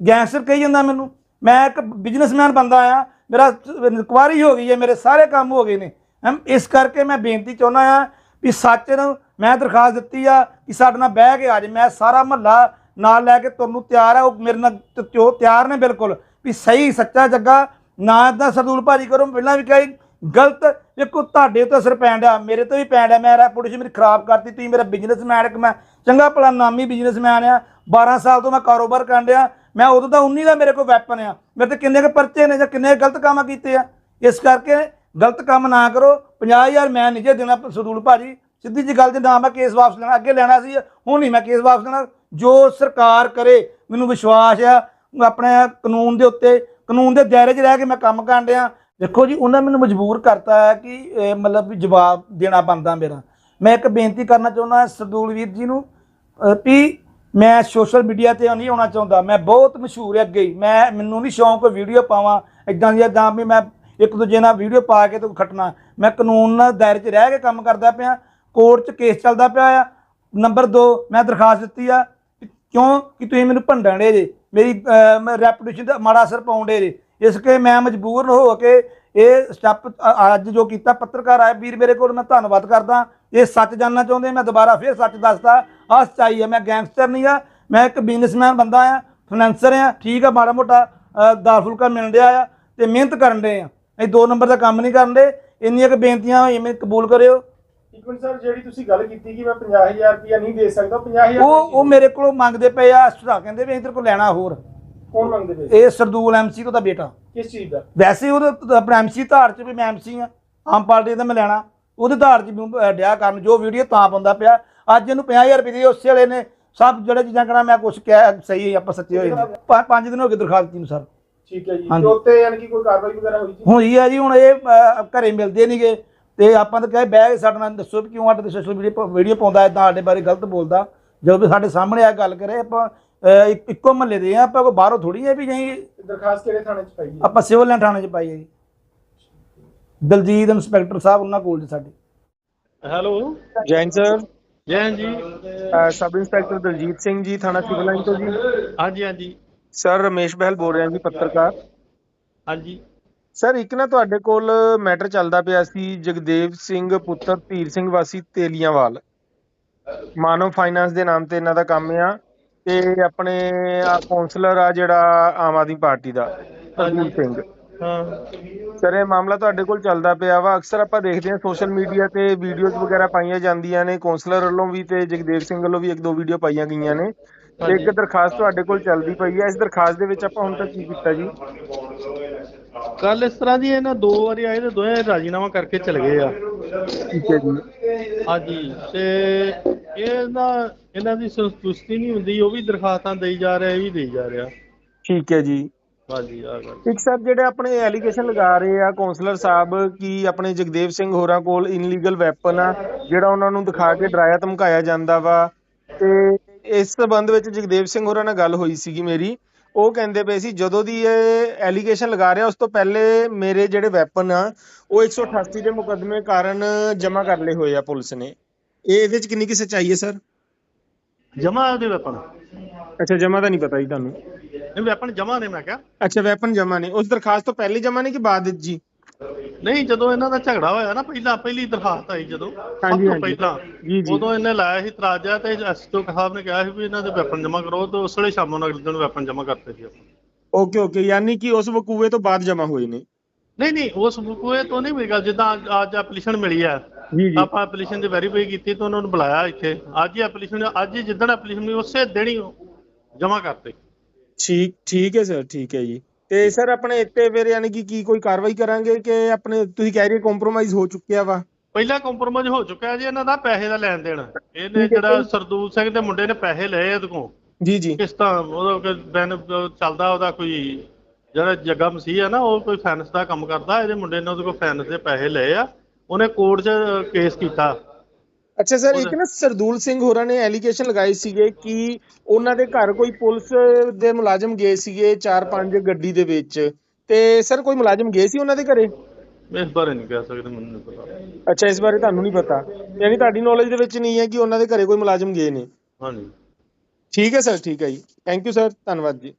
ਗੈਂਗਸਟਰ ਕਹੀ ਜਾਂਦਾ ਮੈਨੂੰ, ਮੈਂ ਇੱਕ ਬਿਜ਼ਨਸਮੈਨ ਬੰਦਾ ਆ, ਮੇਰਾ ਇਨਕੁਆਰੀ ਹੋ ਗਈ ਹੈ, ਮੇਰੇ ਸਾਰੇ ਕੰਮ ਹੋ ਗਏ ਨੇ ਹਮ ਇਸ ਕਰਕੇ ਮੈਂ ਬੇਨਤੀ ਚਾਹੁੰਦਾ ਆ ਵੀ ਸੱਚ ਨੂੰ ਮੈਂ ਦਰਖਾਸਤ ਦਿੱਤੀ ਆ, ਕਿ ਸਾਡੇ ਨਾਲ ਬਹਿ ਕੇ ਆ ਜੇ ਮੈਂ ਸਾਰਾ ਮਹੱਲਾ ਨਾਲ ਲੈ ਕੇ ਤੁਹਾਨੂੰ ਤਿਆਰ ਆ, ਉਹ ਮੇਰੇ ਨਾਲ ਤ- ਤਿਆਰ ਨੇ ਬਿਲਕੁਲ, ਵੀ ਸਹੀ, ਸੱਚਾ ਜੱਗਾ, ਨਾ ਇਦਾਂ ਸਰਦੂਲ ਭਾਜੀ ਕਰੋ ਪਹਿਲਾਂ ਵੀ ਕਹੀ, ਗਲਤ, ਵੇਖੋ ਤੁਹਾਡੇ ਤੋਂ ਅਸਰ ਪੈਣ ਡਿਆ, ਮੇਰੇ ਤੋਂ ਵੀ ਪੈਣ ਡਿਆ, ਮੈਂ ਰੈਪੂਟੇਸ਼ਨ ਮੇਰੀ ਖਰਾਬ ਕਰਤੀ, ਤੁਸੀਂ ਮੇਰਾ ਬਿਜ਼ਨਸਮੈਨ ਇੱਕ ਮੈਂ, ਚੰਗਾ ਭਲਾ ਨਾਮੀ ਬਿਜ਼ਨਸਮੈਨ ਆ 12 ਸਾਲ ਤੋਂ ਮੈਂ ਕਾਰੋਬਾਰ ਕਰਨ ਡਿਆ, ਮੈਂ ਉਦੋਂ ਤਾਂ 19 ਦਾ ਮੇਰੇ ਕੋਲ ਵੈਪਨ ਆ, ਮੇਰੇ ਤੇ ਕਿੰਨੇ ਕੁ ਪਰਚੇ ਨੇ ਜਾਂ ਕਿੰਨੇ ਕੁ ਗਲਤ ਕੰਮ ਕੀਤੇ ਆ, ਇਸ ਕਰਕੇ ਗਲਤ ਕੰਮ ਨਾ ਕਰੋ 50000 ਮੈਂ ਨਹੀਂ ਜੇ ਦੇਣਾ ਸਦੂਲ ਭਾਜੀ, ਸਿੱਧੀ ਜੀ ਗੱਲ ਤੇ ਨਾ ਮੈਂ ਕੇਸ ਵਾਪਸ ਲੈਣਾ, ਅੱਗੇ ਲੈਣਾ ਸੀ, ਹੁਣ ਨਹੀਂ ਮੈਂ ਕੇਸ ਵਾਪਸ ਲੈਣਾ ਜੋ ਸਰਕਾਰ ਕਰੇ, ਮੈਨੂੰ ਵਿਸ਼ਵਾਸ ਆ ਆਪਣੇ ਕਾਨੂੰਨ ਦੇ ਉੱਤੇ, ਕਾਨੂੰਨ ਦੇ ਦਾਇਰੇ 'ਚ ਰਹਿ ਕੇ ਮੈਂ ਕੰਮ ਕਰਨ ਡਿਆ। ਦੇਖੋ ਜੀ, ਉਹਨਾਂ ਮੈਨੂੰ ਮਜਬੂਰ ਕਰਤਾ ਹੈ ਕਿ ਮਤਲਬ ਵੀ ਜਵਾਬ ਦੇਣਾ ਬਣਦਾ ਮੇਰਾ। ਮੈਂ ਇੱਕ ਬੇਨਤੀ ਕਰਨਾ ਚਾਹੁੰਦਾ ਸਰਦੂਲ ਵੀਰ ਜੀ ਨੂੰ ਵੀ ਮੈਂ ਸੋਸ਼ਲ ਮੀਡੀਆ ਤੇ ਨਹੀਂ ਆਉਣਾ ਚਾਹੁੰਦਾ। ਮੈਂ ਬਹੁਤ ਮਸ਼ਹੂਰ ਅੱਗੇ ਮੈਂ, ਮੈਨੂੰ ਨਹੀਂ ਸ਼ੌਂਕ ਵੀਡੀਓ ਪਾਵਾਂ ਇਦਾਂ ਦੀਆਂ ਜਾਂ ਵੀ ਮੈਂ ਇੱਕ ਦੂਜੇ ਨਾਲ ਵੀਡੀਓ ਪਾ ਕੇ ਤੇ ਖੱਟਣਾ। ਮੈਂ ਕਾਨੂੰਨ ਨਾਲ ਦਾਇਰੇ 'ਚ ਰਹਿ ਕੇ ਕੰਮ ਕਰਦਾ ਪਿਆ। ਕੋਰਟ 'ਚ ਕੇਸ ਚੱਲਦਾ ਪਿਆ ਆ। ਨੰਬਰ 2 ਮੈਂ ਦਰਖਾਸਤ ਦਿੱਤੀ ਆ ਕਿਉਂ? ਕਿ ਤੁਸੀਂ ਮੈਨੂੰ ਭੰਡਣ ਡੇ ਜੇ? ਮੇਰੀ ਰੈਪੂਟੇਸ਼ਨ ਦਾ ਮਾੜਾ ਅਸਰ ਪਾਉਣ ਡੇ ਜੇ। ਇਸ ਕਰਕੇ ਮੈਂ ਮਜਬੂਰ ਹੋ ਕੇ ਇਹ ਸਟੈਪ ਅੱਜ ਜੋ ਕੀਤਾ, ਪੱਤਰਕਾਰ ਆਏ। ਵੀਰ ਮੇਰੇ ਕੋਲ ਮੈਂ ਧੰਨਵਾਦ ਕਰਦਾ। ਇਹ ਸੱਚ ਜਾਨਣਾ ਚਾਹੁੰਦੇ ਮੈਂ ਦੁਬਾਰਾ ਫਿਰ ਸੱਚ ਦੱਸਦਾ। ਆ ਸੱਚਾਈ ਹੈ ਮੈਂ ਗੈਂਗਸਟਰ ਨਹੀਂ ਆ। ਮੈਂ ਇੱਕ ਬਿਜ਼ਨਸਮੈਨ ਬੰਦਾ ਆ ਫਾਈਨੈਂਸਰ ਆ। ਠੀਕ ਆ, ਮਾੜਾ ਮੋਟਾ ਦਾਲ ਫੁਲਕਾ ਮਿਲ ਰਿਹਾ ਆ ਤੇ ਮਿਹਨਤ ਕਰਨ ਦੇ ਆ। ਇਹ ਦੋ ਨੰਬਰ ਦਾ ਕੰਮ ਨਹੀਂ ਕਰਨ ਦੇ ਇੰਨੀਆਂ ਕੁ ਬੇਨਤੀਆਂ ਹੋਈਆਂ ਮੈਂ ਕਬੂਲ ਕਰਿਓ। ਇੱਕ ਮਿੰਟ ਸਰ ਜਿਹੜੀ ਤੁਸੀਂ ਗੱਲ ਕੀਤੀ ਕਿ ਮੈਂ 50000 ਰੁਪਇਆ ਨਹੀਂ ਦੇ ਸਕਦਾ 50000 ਉਹ ਉਹ ਮੇਰੇ ਕੋਲੋਂ ਮੰਗਦੇ ਪਏ ਆ ਸੁਧਾ ਕਹਿੰਦੇ ਵੀ ਇਧਰ ਕੋਲ ਲੈਣਾ ਹੋਰ। ਕੌਣ ਮੰਗਦੇ ਪਏ? ਇਹ ਸਰਦੂਲ ਐਮਸੀ ਤੋਂ ਦਾ ਬੇਟਾ। ਕਿਸ ਚੀਜ਼ ਦਾ? ਵੈਸੇ ਉਹਦੇ ਤਾਂ ਆਪਣਾ ਐਮਸੀ ਧਾਰ ਚ ਵੀ ਮੈਂ ਐਮਸੀ ਆ ਆਮ ਪਾਰਟੀ ਦਾ ਮੈਂ ਲੈਣਾ। ਉਹਦੇ ਧਾਰ ਚ ਮੈਨੂੰ ਅਹ, ਡਿਆ ਕਰਨ ਜੋ ਵੀਡੀਓ ਤਾਂ ਪਾਉਂਦਾ ਪਿਆ। ਅੱਜ ਇਹਨੂੰ 50000 ਰੁਪਏ ਦੀ ਉਸੇ ਵਾਲੇ ਨੇ ਸਭ ਜਿਹੜੇ ਚੀਜ਼ਾਂ ਕਰਾਂ ਮੈਂ ਕੁਝ ਕਿਹਾ ਸਹੀ ਆਪਾਂ ਸੱਚੇ ਹੋਏ ਪੰਜ ਦਿਨ ਹੋ ਗਏ ਦਰਖਾਸਤ ਨੂੰ ਸਰ। ਠੀਕ ਹੈ ਜੀ। ਹਾਂਜੀ। ਤੇ ਉੱਤੇ ਯਾਨੀ ਕਿ ਕੋਈ ਕਾਰਵਾਈ ਵਗੈਰਾ ਹੋਈ ਜੀ ਹੋਈ ਆ ਜੀ ਹੁਣ ਇਹ ਅਹ, ਘਰੇ ਮਿਲਦੇ ਨਹੀਂਗੇ ਤੇ ਆਪਾਂ ਤਾਂ ਕਹੇ ਬਹਿ ਕੇ ਸਾਡੇ ਨਾਲ ਦੱਸੋ ਵੀ ਕਿਉਂ ਸਾਡੇ ਤੇ ਸੋਸ਼ਲ ਮੀਡੀਆ ਵੀਡੀਓ ਪਾਉਂਦਾ ਇਦਾਂ ਸਾਡੇ ਬਾਰੇ ਗਲਤ ਬੋਲਦਾ। ਜਦੋਂ ਵੀ ਸਾਡੇ ਸਾਹਮਣੇ ਆ ਗੱਲ ਕਰੇ ਆਪਾਂ ਇੱਕ- ਮਹੱਲੇ ਦੇ ਆ ਆਪਾਂ ਕੋਈ ਬਾਹਰੋਂ ਥੋੜੀ ਹੈ ਵੀ ਨਹੀਂ ਤੇ ਦਰਖਾਸਤ ਕਿਹੜੇ ਥਾਣੇ 'ਚ ਪਾਈ ਹੈ? ਆਪਾਂ ਸਿਵਲ ਲਾਈਨ ਥਾਣੇ 'ਚ ਪਾਈ ਹੈ ਜੀ। ਦਲਜੀਤ ਇੰਸਪੈਕਟਰ ਸਾਹਿਬ ਉਹਨਾਂ ਕੋਲ ਜੀ ਸਾਡੇ। ਹੈਲੋ। ਜੈਨ ਸਰ। ਜੈਨ ਜੀ। ਸਬ ਇੰਸਪੈਕਟਰ ਦਲਜੀਤ ਸਿੰਘ ਜੀ ਥਾਣਾ ਸਿਵਲ ਲਾਈਨ ਤੋਂ ਜੀ। ਹਾਂਜੀ ਹਾਂਜੀ। ਸਰ ਰਮੇਸ਼ ਬਹਿਲ ਬੋਲ ਰਿਹਾ ਜੀ ਪੱਤਰਕਾਰ। ਹਾਂਜੀ। ਸਰ ਇੱਕ ਨਾ ਤੁਹਾਡੇ ਕੋਲ ਮੈਟਰ ਚੱਲਦਾ ਪਿਆ ਸੀ ਜਗਦੇਵ ਸਿੰਘ ਪੁੱਤਰ ਧੀਰ ਸਿੰਘ ਵਾਸੀ ਤੇਲੀਆਂਵਾਲ। ਮਾਨਵ ਫਾਈਨਾਂਸ ਦੇ ਨਾਮ ਤੇ ਇਹਨਾਂ ਦਾ ਕੰਮ ਆ ਤੇ ਆਪਣੇ ਆ ਕਾਉਂਸਲਰ ਆ ਜਿਹੜਾ ਆਮ ਆਦਮੀ ਪਾਰਟੀ ਦਾ ਪ੍ਰਦੀਪ ਸਿੰਘ। ਹਾਂ। ਸਰ ਇਹ ਮਾਮਲਾ ਤੁਹਾਡੇ ਕੋਲ ਚੱਲਦਾ ਪਿਆ ਵਾ। ਅਕਸਰ ਆਪਾਂ ਦੇਖਦੇ ਹਾਂ ਸੋਸ਼ਲ ਮੀਡੀਆ ਤੇ ਵੀਡੀਓਜ਼ ਵਗੈਰਾ ਪਾਈਆਂ ਜਾਂਦੀਆਂ ਨੇ ਕਾਉਂਸਲਰ ਵੱਲੋਂ ਵੀ ਤੇ ਜਗਦੇਵ ਸਿੰਘ ਵੱਲੋਂ ਵੀ ਇੱਕ ਦੋ ਵੀਡੀਓ ਪਾਈਆਂ ਗਈਆਂ ਨੇ। ਇੱਕ ਦਰਖਾਸਤ ਤੁਹਾਡੇ ਕੋਲ ਚੱਲਦੀ ਪਈ ਹੈ ਇਸ ਦਰਖਾਸਤ ਦੇ ਵਿੱਚ ਆਪਾਂ ਹੁਣ ਤੱਕ ਕੀ ਕੀਤਾ ਜੀ? ਕੱਲ ਇਸ ਤਰ੍ਹਾਂ ਦੀ ਇਹਨਾਂ ਦੋ ਵਾਰੀ ਆਏ ਤੇ ਦੋਵੇਂ ਰਾਜੀਨਾਮਾ ਕਰਕੇ ਚਲੇ ਗਏ ਆ। ਠੀਕ ਹੈ ਜੀ। ਹਾਂਜੀ ਤੇ ਇਹਨਾਂ ਇਹਨਾਂ ਦੀ ਸੰਤੁਸ਼ਟੀ ਨਹੀਂ ਹੁੰਦੀ ਉਹ ਵੀ ਦਰਖਾਸਤਾਂ ਦੇਈ ਜਾ ਰਿਹਾ ਇਹ ਵੀ ਦੇਈ ਜਾ ਰਿਹਾ। ਠੀਕ ਹੈ ਜੀ। ਹਾਂਜੀ ਆ ਗੱਲ। ਇੱਕ ਸਰ ਜਿਹੜੇ ਆਪਣੇ ਐਲੀਗੇਸ਼ਨ ਲਗਾ ਰਹੇ ਆ ਕਾਉਂਸਲਰ ਸਾਹਿਬ ਕਿ ਆਪਣੇ ਜਗਦੇਵ ਸਿੰਘ ਹੋਰਾਂ ਕੋਲ ਇਨਲੀਗਲ ਵੈਪਨ ਆ ਜਿਹੜਾ ਉਹਨਾਂ ਨੂੰ ਦਿਖਾ ਕੇ ਡਰਾਇਆ ਧਮਕਾਇਆ ਜਾਂਦਾ ਵਾ ਤੇ ਇਸ ਸਬੰਧ ਵਿੱਚ ਜਗਦੇਵ ਸਿੰਘ ਹੋਰਾਂ ਨਾਲ ਗੱਲ ਹੋਈ ਸੀਗੀ ਮੇਰੀ। ਉਹ ਕਹਿੰਦੇ ਪਏ ਸੀ ਜਦੋਂ ਦੀ ਇਹ ਐਲੀਗੇਸ਼ਨ ਲਗਾ ਰਿਹਾ ਉਸ ਤੋਂ ਪਹਿਲੇ ਮੇਰੇ ਜਿਹੜੇ ਵੈਪਨ ਆ ਉਹ 188 ਦੇ ਮੁਕੱਦਮੇ ਕਾਰਨ ਜਮ੍ਹਾਂ ਕਰ ਲਏ ਹੋਏ ਆ ਪੁਲਿਸ ਨੇ। ਇਹ ਇਹਦੇ ਚ ਕਿੰਨੀ ਕੀ ਸੱਚਾਈ ਹੈ ਸਰ? ਜਮਾ ਉਹਦੇ ਵੈਪਨ ਅੱਛਾ ਜਮ੍ਹਾਂ ਦਾ ਨਹੀਂ ਪਤਾ ਜੀ ਤੁਹਾਨੂੰ। ਇਹ ਵੈਪਨ ਜਮਾ ਨੇ ਮੈਂ ਕਿਹਾ। ਅੱਛਾ ਵੈਪਨ ਜਮ੍ਹਾਂ ਨੇ। ਉਸ ਦਰਖਾਸਤ ਤੋਂ ਪਹਿਲੇ ਜਮ੍ਹਾਂ ਨੇ ਕਿ ਬਾਅਦ ਵਿੱਚ ਜੀ? ਨਹੀਂ ਜਦੋਂ ਇਹਨਾਂ ਦਾ ਝਗੜਾ ਹੋਇਆ ਨਾ ਪਹਿਲਾਂ ਪਹਿਲੀ ਦਰਖਾਸਤ ਆਈ ਜਦੋਂ ਸਭ ਹਾਂਜੀ, ਤੋਂ ਹਾਂਜੀ। ਪਹਿਲਾਂ ਜੀ, ਜੀ। ਉਦੋਂ ਇਹਨੇ ਲਾਇਆ ਸੀ ਤਰਾਜਾ ਤੇ ਐਸਟੋ ਸਾਹਿਬ ਨੇ ਕਿਹਾ ਸੀ ਵੀ ਇਹਨਾਂ ਦੇ ਵੈਪਨ ਜਮ੍ਹਾਂ ਕਰੋ ਤੇ ਉਸ ਵੇਲੇ ਸ਼ਾਮ ਨੂੰ ਅਗਲੇ ਦਿਨ ਵੈਪਨ ਜਮ੍ਹਾਂ ਕਰਤੇ ਸੀ ਆਪਾਂ ਓਕੇ ਓਕੇ ਯਾਨੀ ਕਿ ਉਸ ਵਕੂਏ ਤੋਂ ਬਾਅਦ ਜਮ੍ਹਾਂ ਹੋਏ ਨੇ। ਨਹੀਂ ਨਹੀਂ ਉਸ ਬੁਕੂਏ ਤੋਂ ਨਹੀਂ ਮੇਰੀ ਗੱਲ ਜਿੱਦਾਂ ਅੱਜ- ਐਪਲੀਕੇਸ਼ਨ ਮਿਲੀ ਆ ਜੀ ਜੀ। ਆਪਾਂ ਐਪਲੀਕੇਸ਼ਨ ਦੀ ਵੈਰੀਫਾਈ ਕੀਤੀ ਤਾਂ ਉਹਨਾਂ ਨੂੰ ਬੁਲਾਇਆ ਇੱਥੇ। ਅੱਜ ਹੀ ਐਪਲੀਕੇਸ਼ਨ ਅੱਜ ਹੀ ਜਿੱਦਣ ਐਪਲੀਕੇਸ਼ਨ ਉਸੇ ਦਿਨ ਹੀ ਜਮ੍ਹਾਂ ਕਰਤੇ। ਠੀਕ ਠੀਕ ਹੈ ਸਰ ਠੀਕ ਹੈ ਜੀ। ਤੇ ਸਰ ਆਪਣੇ ਇੱਥੇ ਫਿਰ ਯਾਨੀ ਕਿ ਕੀ ਕੋਈ ਕਾਰਵਾਈ ਕਰਾਂਗੇ ਕਿ ਆਪਣੇ ਤੁਸੀਂ ਕਹਿ ਰਹੇ ਕੰਪਰੋਮਾਈਜ਼ ਹੋ ਚੁੱਕਿਆ ਵਾ? ਪਹਿਲਾ ਕੰਪਰੋਮਾਈਜ਼ ਹੋ ਚੁੱਕਾ ਹੈ ਜੀ ਇਹਨਾਂ ਦਾ ਪੈਸੇ ਦਾ ਲੈਣ ਦੇਣ। ਇਹਨੇ ਜਿਹੜਾ। ਸਰਦੂਲ ਸਿੰਘ ਦੇ ਮੁੰਡੇ ਨੇ ਪੈਸੇ ਲਏ ਇਹਦੇ ਕੋਲ। ਜੀ ਜੀ। ਕਿਸ ਤਾਂ ਉਹਦਾ ਬੈਨ ਚੱਲਦਾ ਉਹਦਾ ਕੋਈ ਜਿਹੜਾ ਜੱਗਾ ਮਸੀਹ ਹੈ ਨਾ ਉਹ ਕੋਈ ਫਾਈਨੈਂਸ ਦਾ ਕੰਮ ਕਰਦਾ ਇਹਦੇ ਮੁੰਡੇ ਨੇ ਉਹਦੇ ਕੋਲ ਫਾਈਨੈਂਸ ਦੇ ਪੈਸੇ ਲਏ ਆ। ਉਹਨੇ ਕੋਰਟ 'ਚ ਕੇਸ ਕੀਤਾ। ਅੱਛਾ ਸਰ ਇੱਕ ਨਾ ਸਰਦੂਲ ਸਿੰਘ ਹੋਰਾਂ ਨੇ ਐਲੀਗੇਸ਼ਨ ਲਗਾਏ ਸੀਗੇ ਕਿ ਉਹਨਾਂ ਦੇ ਘਰ ਕੋਈ ਪੁਲਿਸ ਦੇ ਮੁਲਾਜ਼ਮ ਗਏ ਸੀਗੇ 4-5 ਗੱਡੀ ਦੇ ਵਿੱਚ। ਤੇ ਸਰ ਕੋਈ ਮੁਲਾਜ਼ਮ ਗਏ ਸੀ ਉਹਨਾਂ ਦੇ ਘਰੇ? ਇਸ ਬਾਰੇ ਨਹੀਂ ਕਹਿ ਸਕਦੇ ਮੈਨੂੰ ਨਹੀਂ ਪਤਾ। ਅੱਛਾ ਇਸ ਬਾਰੇ ਤੁਹਾਨੂੰ ਨਹੀਂ ਪਤਾ। ਯਾਨੀ ਤੁਹਾਡੀ ਨੌਲੇਜ ਦੇ ਵਿੱਚ ਨਹੀਂ ਹੈ ਕਿ ਉਹਨਾਂ ਦੇ ਘਰੇ ਕੋਈ ਮੁਲਾਜ਼ਮ ਗਏ ਨੇ। ਹਾਂਜੀ। ਠੀਕ ਹੈ ਸਰ ਠੀਕ ਹੈ ਜੀ। ਥੈਂਕ ਯੂ ਸਰ ਧੰਨਵਾਦ ਜੀ।